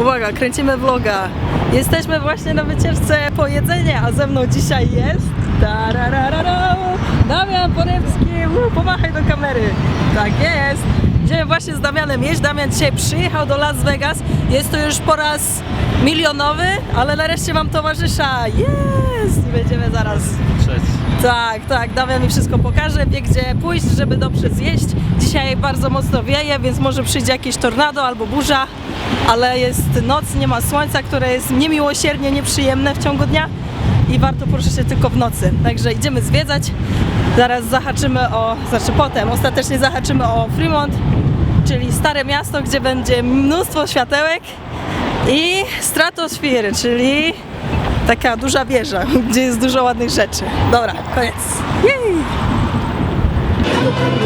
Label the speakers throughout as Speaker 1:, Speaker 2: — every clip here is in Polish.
Speaker 1: Uwaga, kręcimy vloga. Jesteśmy właśnie na wycieczce po jedzenie, a ze mną dzisiaj jest Damian Porewski. Pomachaj do kamery. Tak jest. Idziemy właśnie z Damianem jeść. Damian dzisiaj przyjechał do Las Vegas. Jest to już po raz milionowy, ale nareszcie mam towarzysza. Jest! Będziemy zaraz
Speaker 2: Cześć.
Speaker 1: tak, tak, Damian mi wszystko pokaże, wie gdzie pójść, żeby dobrze zjeść. Dzisiaj bardzo mocno wieje, więc może przyjdzie jakieś tornado albo burza, ale jest noc, nie ma słońca, które jest niemiłosiernie nieprzyjemne w ciągu dnia i warto poruszać się tylko w nocy. Także idziemy zwiedzać. Zaraz zahaczymy o, znaczy potem ostatecznie zahaczymy o Fremont, czyli stare miasto, gdzie będzie mnóstwo światełek i Stratosphere, czyli taka duża wieża, gdzie jest dużo ładnych rzeczy. Dobra, koniec. Jej!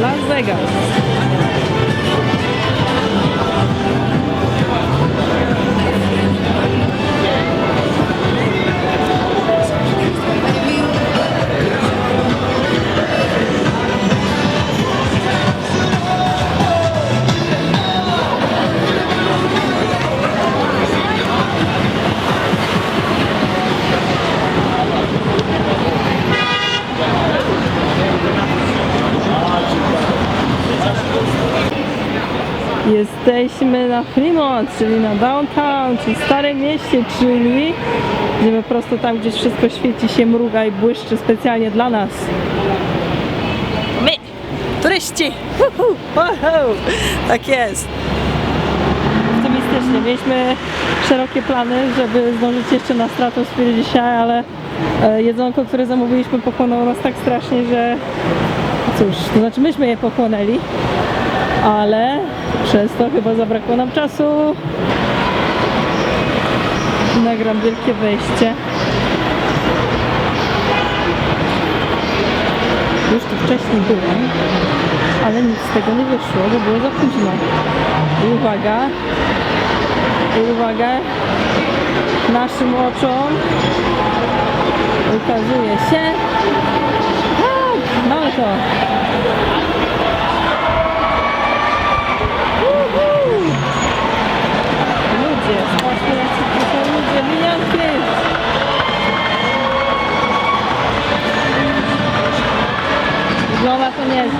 Speaker 1: Las Vegas. Jesteśmy na Fremont, czyli na downtown, czyli Starym Mieście, czyli idziemy prosto tam, gdzie wszystko świeci się, mruga i błyszczy specjalnie dla nas. My, turyści! Uhu, uhu. Tak jest. Optymistycznie. Mieliśmy szerokie plany, żeby zdążyć jeszcze na Stratosphere dzisiaj, ale e, jedzonko, które zamówiliśmy pochłonęło nas tak strasznie, że cóż, to znaczy myśmy je pochłonęli, ale przez to chyba zabrakło nam czasu. Nagram wielkie wejście. Już tu wcześniej byłem, ale nic z tego nie wyszło, bo było za późno. I uwaga, i uwaga, naszym oczom ukazuje się. Tak, mamy to.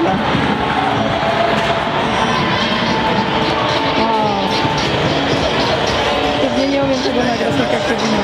Speaker 1: naprawdę. Wow. Pewnie nie umiem tego nagrać na kaktusie.